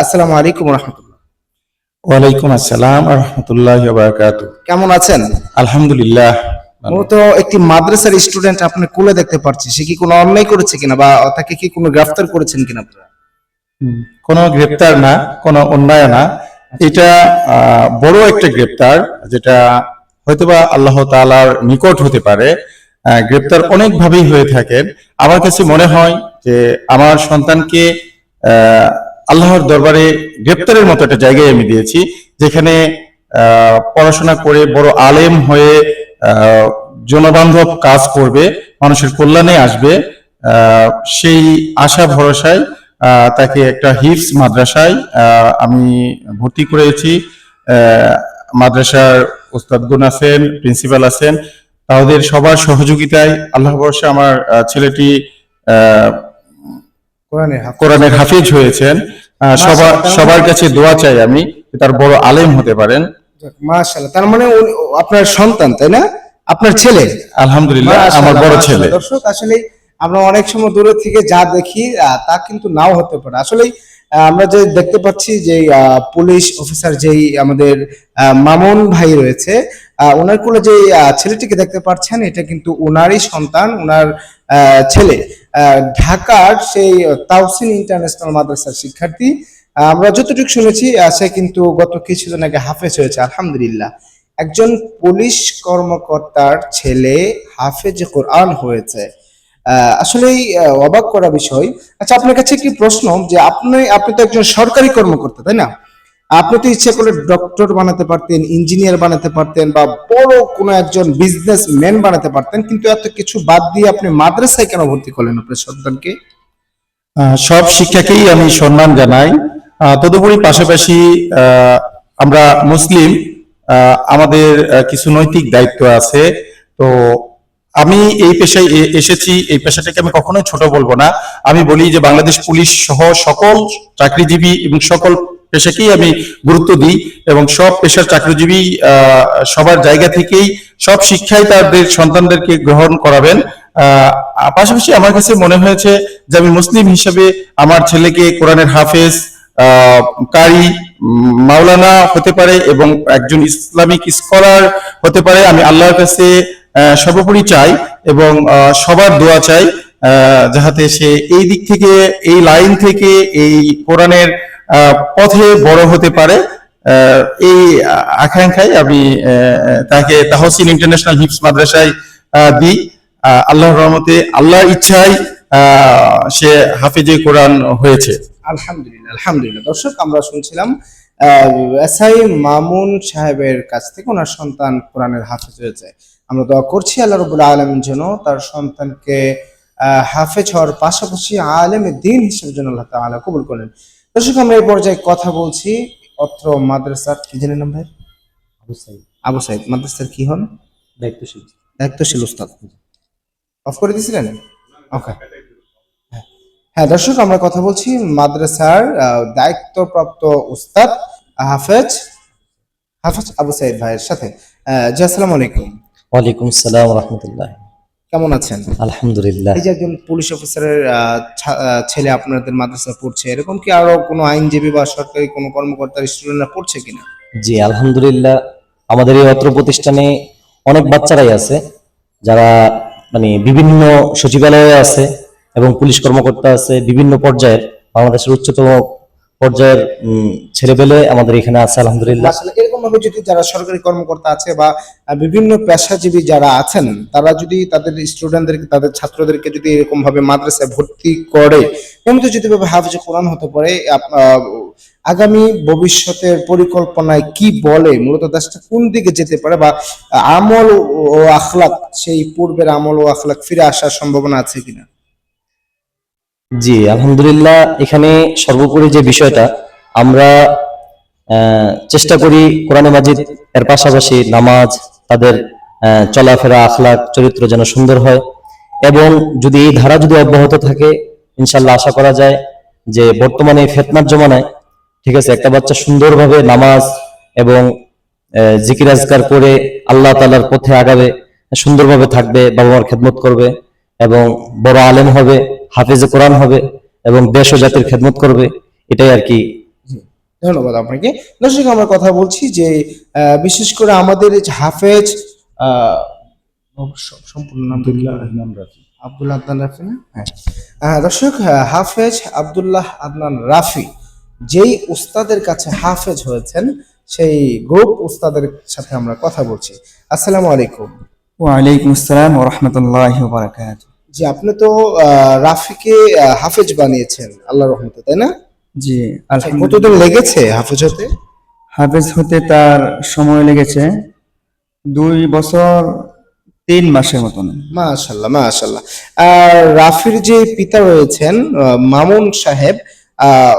আসসালামু আলাইকুম রহমতুল্লাহ। ওয়ালাইকুম আসসালাম রহমতুল্লাহ কেমন আছেন? আলহামদুলিল্লাহ মূলত একটি মাদ্রাসার স্টুডেন্ট আপনার কোলে দেখতে পাচ্ছি সে কি কোনো অন্যায় করেছে কিনা বা তাকে কি কোনো গ্রেফতার করেছেন কিনা আপনারা? কোনো গ্রেপ্তার না কোনো অন্যায় না। এটা বড় একটা গ্রেপ্তার যেটা হয়তোবা আল্লাহ তাআলার নিকট হতে পারে। গ্রেপ্তার অনেক ভাবেই হয়ে থাকেন আমার কাছে মনে হয় যে আমার সন্তানকে আহ, আল্লাহর দরবারে গ্রেপ্তারের মতো একটা জায়গায় আমি দিয়েছি যেখানে পড়াশোনা করে বড় আলেম হয়ে জনবান্ধব কাজ করবে মানুষের কল্যাণে আসবে সেই আশা ভরসায় তাকে একটা হিফস মাদ্রাসায় আমি ভর্তি করেছি। মাদ্রাসার ওস্তাদগুন আছেন প্রিন্সিপাল আছেন তাদের সবার সহযোগিতায় আল্লাহ বর্ষে আমার ছেলেটি আহ, কোরআনের হাফিজ হয়েছেন। সবার সবার কাছে দোয়া চাই আমি তার বড় আলেম হতে পারেন। মাশাআল্লাহ তার মানে আপনার সন্তান তাই না? আপনার ছেলে? আলহামদুলিল্লাহ আমার বড় ছেলে। দর্শক আসলে আমরা অনেক সময় দূরে থেকে যা দেখি তা কিন্তু নাও হতে পারে। আসলে আমরা যে দেখতে পাচ্ছি যে পুলিশ অফিসার যেই আমাদের মামুন ভাই রয়েছে ওনার কোলে যে ছেলেটিকে দেখতে পাচ্ছেন এটা কিন্তু ওনারই সন্তান ওনার আহ, ছেলে। ঢাকার সেই তাওসিন ইন্টারন্যাশনাল মাদ্রাসার শিক্ষার্থী। আমরা যতটুকু শুনেছি সে কিন্তু গত কিছুদিন আগে হাফেজ হয়েছে, আলহামদুলিল্লাহ। একজন পুলিশ কর্মকর্তার ছেলে হাফেজ কোরআন হয়েছে। আসলেই অবাক করা বিষয়। আচ্ছা আপনার কাছে কি প্রশ্ন যে আপনি আপনি তো একজন সরকারি কর্মকর্তা, তাই না? আপনি ইচ্ছা করলে ডক্টর বানাতে পারতেন ইঞ্জিনিয়ার বানাতে পারতেন বা বড় কোনো একজন বিজনেস ম্যান বানাতে পারতেন, কিন্তু এত কিছু বাদ দিয়ে আপনি মাদ্রাসায় কেন ভর্তি করলেন আপনার সন্তানকে? সব শিক্ষাকেই আমি সম্মান জানাই। তদুপরি পাশাপাশি আমরা মুসলিম আমাদের কিছু নৈতিক দায়িত্ব আছে। তো আমি এই পেশায় এসেছি, এই পেশাটাকে আমি কখনোই ছোট বলব না। আমি বলি যে বাংলাদেশ পুলিশ সহ সকল চাকরিজীবী এবং সকল পেশাকেই আমি গুরুত্ব দিই এবং সব পেশার চাকরিজীবী সবার জায়গা থেকেই সব শিক্ষাই তাদের সন্তানদেরকে গ্রহণ করাবেন। পাশাপাশি আমার কাছে মনে হয়েছে যে আমি মুসলিম হিসেবে আমার ছেলেকে কোরআনের হাফেজ কারি মাওলানা হতে পারে এবং একজন ইসলামিক স্কলার হতে পারে। আমি আল্লাহর কাছে সর্বোপরি চাই এবং সবার দোয়া চাই যাহাতে সে এই দিক থেকে, এই লাইন থেকে, এই কোরআনের পথে বড় হতে পারে। এই আকাঙ্ক্ষায় আমি তাকে তাহসিন ইন্টারন্যাশনাল হিপস মাদ্রাসায় দিই। আল্লাহর রহমতে আল্লাহর ইচ্ছায় সে হাফিজে কোরআন হয়েছে। আলহামদুলিল্লাহ আলহামদুলিল্লাহ। দর্শক, আমরা শুনছিলাম এসআই মামুন সাহেবের কাছ থেকে ওনার সন্তান কোরআনের হাফেজ হয়েছে। আমরা দোয়া করছি আল্লাহ রবুল আলমের জন্য তার সন্তানকে হাফেজ হওয়ার পাশাপাশি আলেমের দিন হিসেবে যেন আল্লাহ কবুল করেন। দর্শক আমরা এই পর্যায়ে কথা বলছি অত্র মাদ্রাসার কি জানেন নাম ভাই? আবু সাইদ। আবু সাইদ। মাদ্রাসার কি হন? দায়িত্বশীল। দায়িত্বশীল উস্তাদ। অফ করে দিয়েছিলেন? ওকে হ্যাঁ। দর্শক আমরা কথা বলছি মাদ্রাসার আহ, দায়িত্বপ্রাপ্ত উস্তাদ হাফেজ হাফেজ আবু সাইদ ভাইয়ের সাথে। জি আসসালামু আলাইকুম। ওয়ালাইকুম আসসালাম রহমতুল্লাহ। কেমন আছেন? আলহামদুলিল্লাহ। এই যে একজন পুলিশ অফিসারের ছেলে আপনাদের মাদ্রাসা পড়ছে এরকম কি আরও কোনো আইনজীবী বা সরকারি কোনো কর্মকর্তার স্টুডেন্টরা পড়ছে কিনা? জি আলহামদুলিল্লাহ। আমাদের এই অত্র প্রতিষ্ঠানে অনেক বাচ্চারাই আছে যারা মানে বিভিন্ন সচিবালয়ে আছে এবং পুলিশ কর্মকর্তা আছে বিভিন্ন পর্যায়ের বাংলাদেশের উচ্চতম পর্যায়ের ছেলেপেলে আমাদের এখানে আছে, আলহামদুলিল্লাহ। আসলে এরকম ভাবে যদি যারা সরকারি কর্মকর্তা আছে বা বিভিন্ন পেশাজীবী যারা আছেন, তারা যদি তাদের স্টুডেন্টদেরকে তাদের ছাত্রদেরকে যদি এরকম ভাবে মাদ্রাসায় ভর্তি করে, এমনিতে যদি ভাবে হাফিজে কোরআন হতে পারে আগামী ভবিষ্যতের পরিকল্পনায় কি বলে? মূলত দেশটা কোন দিকে যেতে পারে বা, আমল ও আখলাক, সেই পূর্বের আমল ও আখলাক ফিরে আসার সম্ভাবনা আছে কিনা? জি আলহামদুলিল্লাহ এখানে সর্বোপরি যে বিষয়টা আমরা চেষ্টা করি কোরআনে মাজিদ এর পাশাপাশি নামাজ তাদের চলাফেরা আখলাক চরিত্র যেন সুন্দর হয়। এবং যদি এই ধারা যদি অব্যাহত থাকে ইনশাল্লাহ আশা করা যায় যে বর্তমানে ফেতনার জমানায় ঠিক আছে একটা বাচ্চা সুন্দরভাবে নামাজ এবং আহ, জিকির আজকার করে আল্লাহ তালার পথে আগাবে সুন্দরভাবে থাকবে বাবা মার খেদমত করবে এবং বড় আলেম হবে। হাফেজে কোরআন হবে এবং দেশ ও জাতির খেদমত করবে এটাই আর কি। ধন্যবাদ আপনাকে। দর্শক আমরা কথা বলছি যে বিশেষ করে আমাদের এই যে হাফেজ সম্পূর্ণ নাম আব্দুল্লাহ আদনান রাফি। না? হ্যাঁ। দর্শক হাফেজ আব্দুল্লাহ আদনান রাফি যেই উস্তাদের কাছে হাফেজ হয়েছেন সেই গ্রুপ উস্তাদের সাথে আমরা কথা বলছি। আসসালামু আলাইকুম। ওয়ালাইকুম আসসালাম ওরহমতুল্লাহ বারাকাত জি আপনি তো রাফিকে হাফেজ বানিয়েছেন আল্লাহ রহমতে তাই না? জি আচ্ছা, কতদিন লেগেছে হাফেজ হতে? হাফেজ হতে তার সময় লেগেছে দুই বছর তিন মাসের মতন। মাশাল্লাহ মাশাল্লাহ আর রাফির যে পিতা রয়েছেন মামুন সাহেব আহ,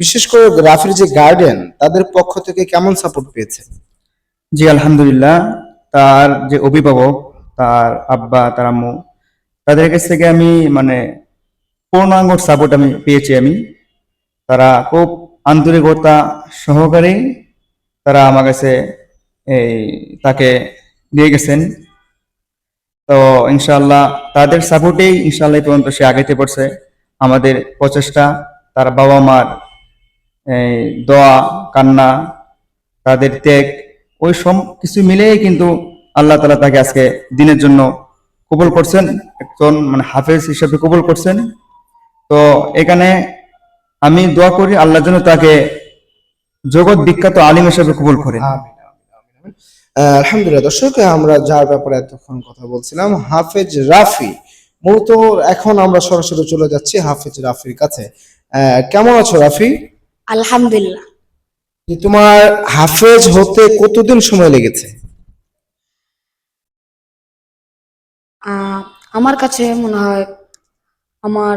বিশেষ করে রাফির যে গার্ডেন তাদের পক্ষ থেকে কেমন সাপোর্ট পেয়েছে? জি আলহামদুলিল্লাহ। তার যে অভিভাবক তার আব্বা তার আম্মু তাদের কাছ থেকে আমি মানে পূর্ণাঙ্গ সাপোর্ট আমি পেয়েছি আমি। তারা খুব আন্তরিকতা সহকারে তারা আমার কাছে এই তাকে দিয়ে গেছেন। তো ইনশাল্লাহ তাদের সাপোর্টেই ইনশাল্লাহ পর্যন্ত সে আগাইতে পারছে। আমাদের প্রচেষ্টা, তার বাবা মার এই দোয়া, কান্না, তাদের ত্যাগ, ওই সব কিছু মিলেই কিন্তু আল্লাহ তালা তাকে আজকে দিনের জন্য কবুল করছেন একজন মানে হাফেজ হিসেবে কবুল করছেন। তো এখানে আমি দোয়া করি আল্লাহ যেন তাকে জগৎ বিখ্যাত আলিম হিসেবে কবুল করেন। আহ, আলহামদুলিল্লাহ দর্শক আমরা যার ব্যাপারে এতক্ষণ কথা বলছিলাম হাফেজ রাফি। মূলত এখন আমরা সরাসরি চলে যাচ্ছি হাফেজ রাফির কাছে। কেমন আছো রাফি? আলহামদুলিল্লাহ। তোমার হাফেজ হতে কতদিন সময় লেগেছে? আমার কাছে মনে হয় আমার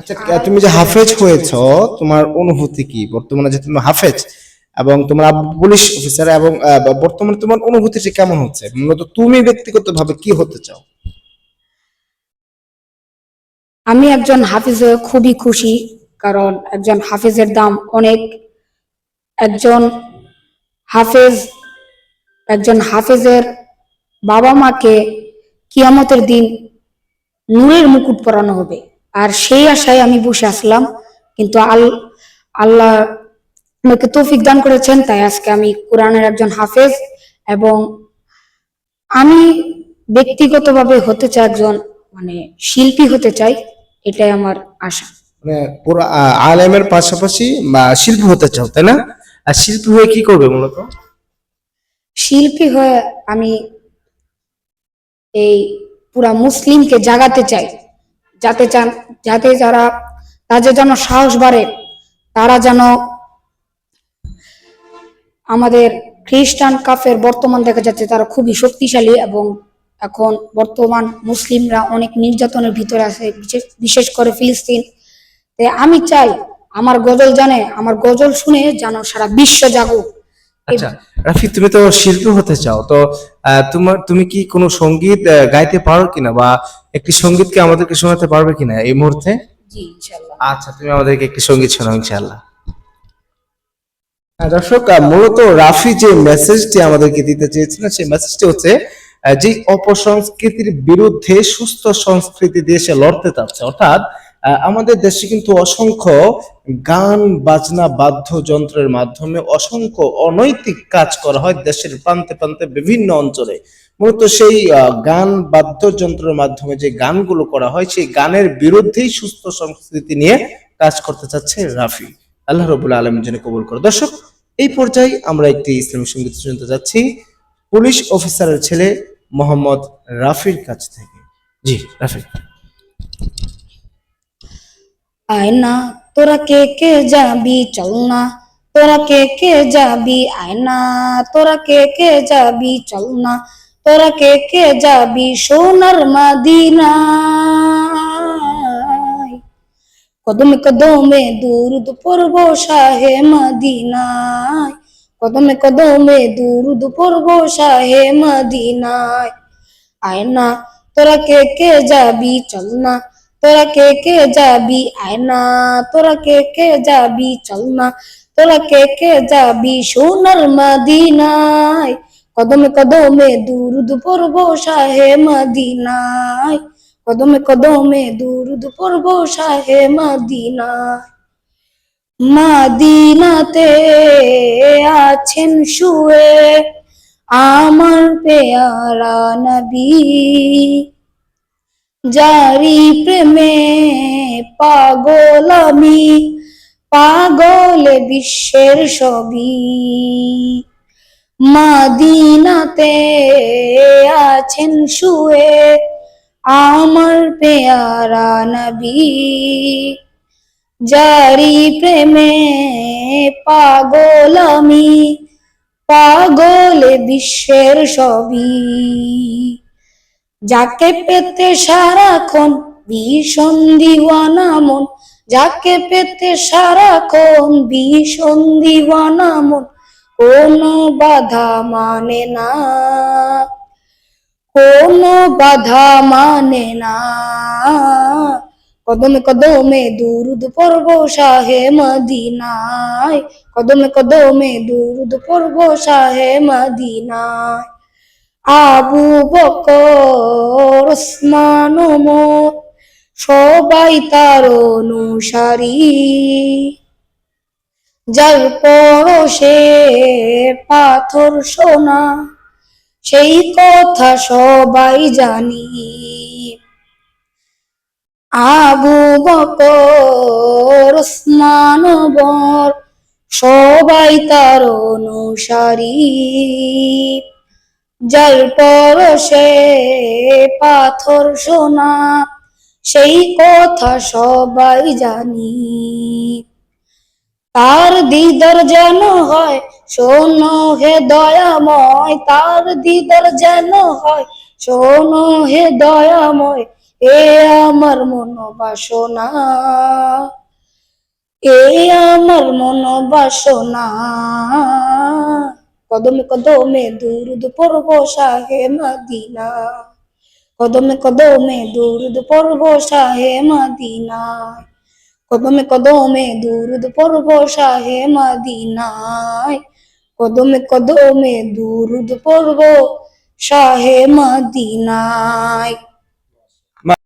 আচ্ছা তুমি যে হাফেজ হয়েছো তোমার অনুভূতি কি? বর্তমানে যে তুমি হাফেজ এবং তোমার পুলিশ অফিসার এবং বর্তমানে তোমার অনুভূতিটা কেমন হচ্ছে? মূলত তুমি ব্যক্তিগতভাবে কি হতে চাও? আমি একজন হাফিজ হয়ে খুবই খুশি কারণ একজন হাফিজের দাম অনেক। একজন হাফেজ একজন হাফেজের বাবা মাকে কিয়ামতের দিন নূরের মুকুট পরানো হবে। আর সেই আশায় আমি বসে আসলাম কিন্তু আল আল্লাহ আমাকে তৌফিক দান করেছেন তাই আজকে আমি কোরআনের একজন হাফেজ এবং আমি ব্যক্তিগতভাবে হতে চাই একজন মানে শিল্পী হতে চাই এটাই আমার আশা। মানে আলেমের পাশাপাশি বা শিল্পী হতে চাও তাই না? আর শিল্পী হয়ে কি করবে মূলত? শিল্পী হয়ে আমি এই পুরা মুসলিমকে জাগাতে চাই। যাতে চান, যাতে যারা, তাদের যেন সাহস বাড়ে, তারা যেন আমাদের খ্রিস্টান কাফের বর্তমান দেখা যাচ্ছে, তারা খুবই শক্তিশালী এবং এখন বর্তমান মুসলিমরা অনেক নির্যাতনের ভিতরে আছে, বিশেষ বিশেষ করে ফিলিস্তিন। আমি চাই, আমার গজল জানে, আমার গজল শুনে যেন সারা বিশ্ব জাগুক। আচ্ছা রাফি তুমি তো শিল্পী হতে চাও তো তোমার তুমি কি কোনো সংগীত গাইতে পারো কিনা বা একটি সঙ্গীতকে আমাদেরকে শোনাতে পারবে কিনা এই মুহূর্তে? আচ্ছা তুমি আমাদেরকে একটি সংগীত শোনাও ইনশাআল্লাহ হ্যাঁ, দর্শক মূলত রাফি যে মেসেজটি আমাদেরকে দিতে চেয়েছিলেন সেই মেসেজটি হচ্ছে আহ, যে অপসংস্কৃতির বিরুদ্ধে সুস্থ সংস্কৃতি দিয়ে সে লড়তে চাচ্ছে অর্থাৎ আমাদের দেশে কিন্তু অসংখ্য গান, বাজনা, বাদ্যযন্ত্রের মাধ্যমে অসংখ্য অনৈতিক কাজ করা হয় দেশের প্রান্তে প্রান্তে বিভিন্ন অঞ্চলে। মূলত সেই গান, বাদ্যযন্ত্রের মাধ্যমে যে গানগুলো করা হয়, সেই গানের বিরুদ্ধেই সুস্থ সংস্কৃতি নিয়ে কাজ করতে চাচ্ছে রাফি। আল্লাহ রবুল্লা আলমের জন্য কবুল করে। দর্শক, এই পর্যায়ে আমরা একটি ইসলামী সংগীত শুনতে যাচ্ছি। পুলিশ অফিসারের ছেলে মোহাম্মদ রাফির কাছ থেকে। জি, রাফি। আয়না, তোরা কে কে যাবি চল না? তোরা কে কে যাবি আয়না? তোরা কে কে যাবি চল না? তোরা কে কে যাবি সোনার মাদিনায়? কদমে কদমে দুরুদ পড়ব শাহে মদিনায়। কদমে কদমে দুরুদ পড়ব শাহে মদিনায়। আয়না, তোরা কে কে যাবি চল না? তোরা কে কে যাবি আয়না তোরা কে কে যাবি চল না তোরা কে কে যাবি সোনার মদিনায় কদমে কদমে দুরুদ পড়ব শাহে মদিনায় কদমে কদমে দুরুদ পড়ব শাহে মদিনায় মাদিনাতে আছেন শুয়ে আমার পেয়ারা নবী জারি প্রেমে পাগল আমি পাগল বিশ্বের সবই মাদিনাতে আছেন শুয়ে আমার পেয়ারা নবী। জারি প্রেমে পাগল আমি পাগল বিশ্বের সবই যাকে পেতে সারাক্ষণ ভীষণ দিওয়ানা মন, যাকে পেতে সারাক্ষণ ভীষণ দিওয়ানা মন, কোনো বাধা মানে না, কোনো বাধা মানে না। কদমে কদমে দুরুদ পর্ব শাহে মদিনায়, কদমে কদমে দুরুদ পর্ব শাহে মদিনায়। আবু বকর ওসমান ওমর, সবাই তার অনুসারী। যার পরশে পাথর সোনা, সেই কথা সবাই জানি। আবু বকর ওসমান সবাই তার অনুসারী। যার পরশে পাথর সোনা, সেই কথা সবাই জানি। তার দিদার যেন হয়, শোনো হে দয়াময়, তার দিদার যেন হয়, শোনো হে দয়াময়, এ আমার মন বাসনা। এ আমার মন বাসনা। কদমে কদমে দুরুদ পর্ব শাহে মদিনা কদমে কদমে দুরুদ পর্ব শাহে মদিনা কদমে কদমে দুরুদ পর্ব শাহে মদিনায় কদমে কদমে দুরুদ পর্ব শাহে মদিনায়